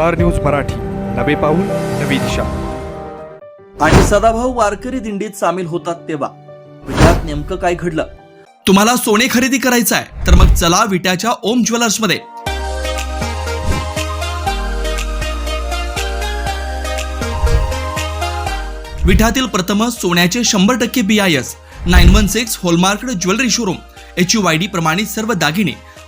Star news Marathi. नवे पाऊल नवी दिशा. आणि सदाभाऊ वारकरी दिंडीत सामील होतात तेव्हा. विट्यात नेमकं काय घडलं? तुम्हाला सोने खरेदी करायचं आहे तर मग चला विट्याच्या ओम ज्वेलर्समध्ये विठ्यातील प्रथम सोन्याचे शंभर टक्के B I S nine one six hallmark jewellery showroom H U Y D प्रमाणित सर्व दागिने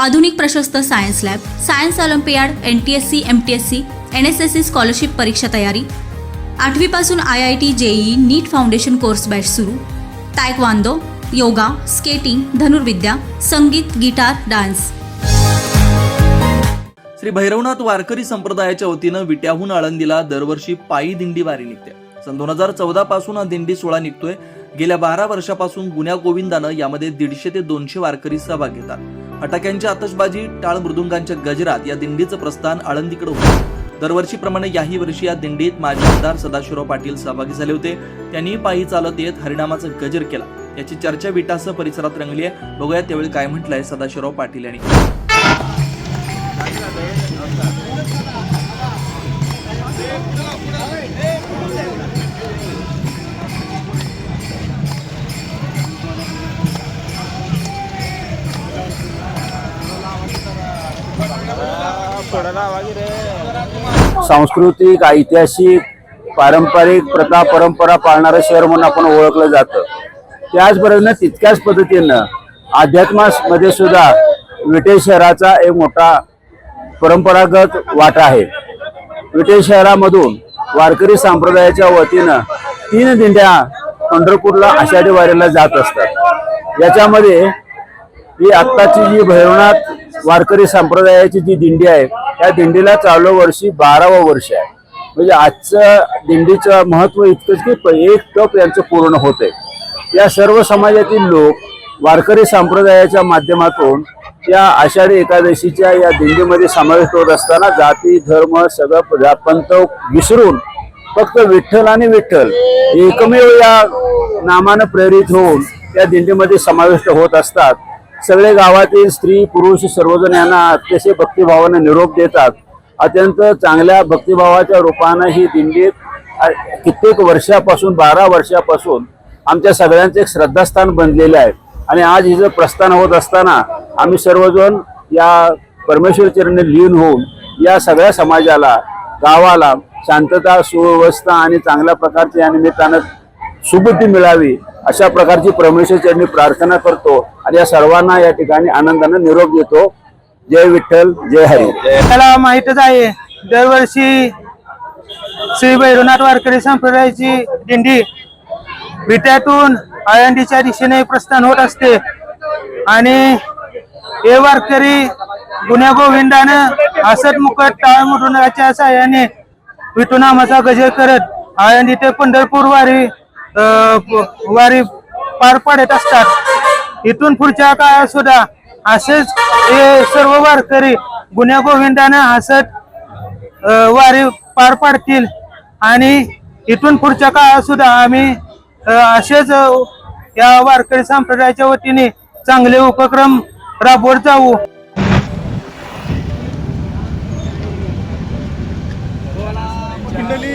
आधुनिक प्रशस्त science lab science olympiad N T S M T S N S S C S C scholarship परीक्षा तयारी. आठवीपासून I I T JEE NEET foundation course batch सुरू. Taekwondo yoga skating धनुर्विद्या संगीत गिटार डान्स. श्री भैरवनाथ वारकरी संप्रदायाच्या वतीनं विट्याहून आळंदीला दरवर्षी पायी दिंडी वारी निघते. सन दोन हजार चौदा पासून हा दिंडी सोहळा निघतोय. गेल्या बारा वर्षापासून गुन्ह्या गोविंदानं यामध्ये दीडशे ते दोनशे वारकरी सहभाग घेतात. फटाक्यांची आतषबाजी टाळ मृदुंगांच्या गजरात या दिंडीचं प्रस्थान आळंदीकडे होतं. दरवर्षीप्रमाणे याही वर्षी या दिंडीत माजी आमदार सदाशिवराव पाटील सहभागी झाले होते. त्यांनी पायी चालत येत हरिनामाचा गजर केला. याची चर्चा विटासह परिसरात रंगली आहे. बघूया त्यावेळी काय म्हटलंय सदाशिवराव पाटील यांनी. सांस्कृतिक ऐतिहासिक पारंपरिक प्रथा परंपरा पाळणारं शहर म्हणून आपण ओळखलं जातं. त्याचबरोबर तितक्याच पद्धतीनं अध्यात्मामध्ये सुद्धा विटे शहराचा एक मोठा परंपरागत वाटा आहे. विटे शहरामधून वारकरी संप्रदायाच्या वतीनं तीन दिंड्या पंढरपूरला आषाढी वारीला जात असतात. याच्यामध्ये ही आत्ताची जी भैरवनाथ वारकरी संप्रदायाची जी दिंडी आहे त्या दिंडीला चालू वर्षी बारावं वर्ष आहे. म्हणजे आजचं दिंडीचं महत्त्व इतकंच की एक टप यांचं पूर्ण होतंय. या सर्व समाजातील लोक वारकरी संप्रदायाच्या माध्यमातून या आषाढी एकादशीच्या या दिंडीमध्ये समाविष्ट होत असताना जाती धर्म सगळं पंत पंथ विसरून फक्त विठ्ठल आणि विठ्ठल एकमेव या नामानं प्रेरित होऊन त्या दिंडीमध्ये समाविष्ट होत असतात. सगळे गावातील स्त्री पुरुष सर्वजण यांना अतिशय भक्तिभावाने निरोप देतात. अत्यंत चांगल्या भक्तिभावाच्या रूपानं ही दिंडीत कित्येक वर्षापासून बारा वर्षापासून आमच्या सगळ्यांचे एक श्रद्धास्थान बनलेले आहे. आणि आज हिचं प्रस्थान होत असताना आम्ही सर्वजण या परमेश्वर चरणी लीन होऊन या सगळ्या समाजाला गावाला शांतता सुव्यवस्था आणि चांगल्या प्रकारच्या या निमित्तानं सुबुद्धी मिळावी अशा प्रकारची परमेश्वर चरणी प्रार्थना करतो आणि या सर्वांना या ठिकाणी आनंदाने निरोप देतो. जय विठ्ठल जय हरी. त्याला माहितच आहे दरवर्षी श्री भैरवनाथ वारकरी संप्रदायाची दिंडी विट्यातून आळंदीच्या दिशेने प्रस्थान होत असते. आणि हे वारकरी गुन्ह्या गोविंदानं हसत मुकट टाळ मुरुणाच्या साह्याने विठुनामाचा गजर करत आळंदी ते पंढरपूर वारी वारी पार पाडत असतात. इथून पुढच्या काळात सुद्धा असेच हे सर्व वारकरी गुन्ह्या गोविंदानं हसत वारी पार पाडतील. आणि इथून पुढच्या काळात सुद्धा आम्ही असेच या वारकरी संप्रदायाच्या वतीने चांगले उपक्रम राबवत जाऊ. कुंडली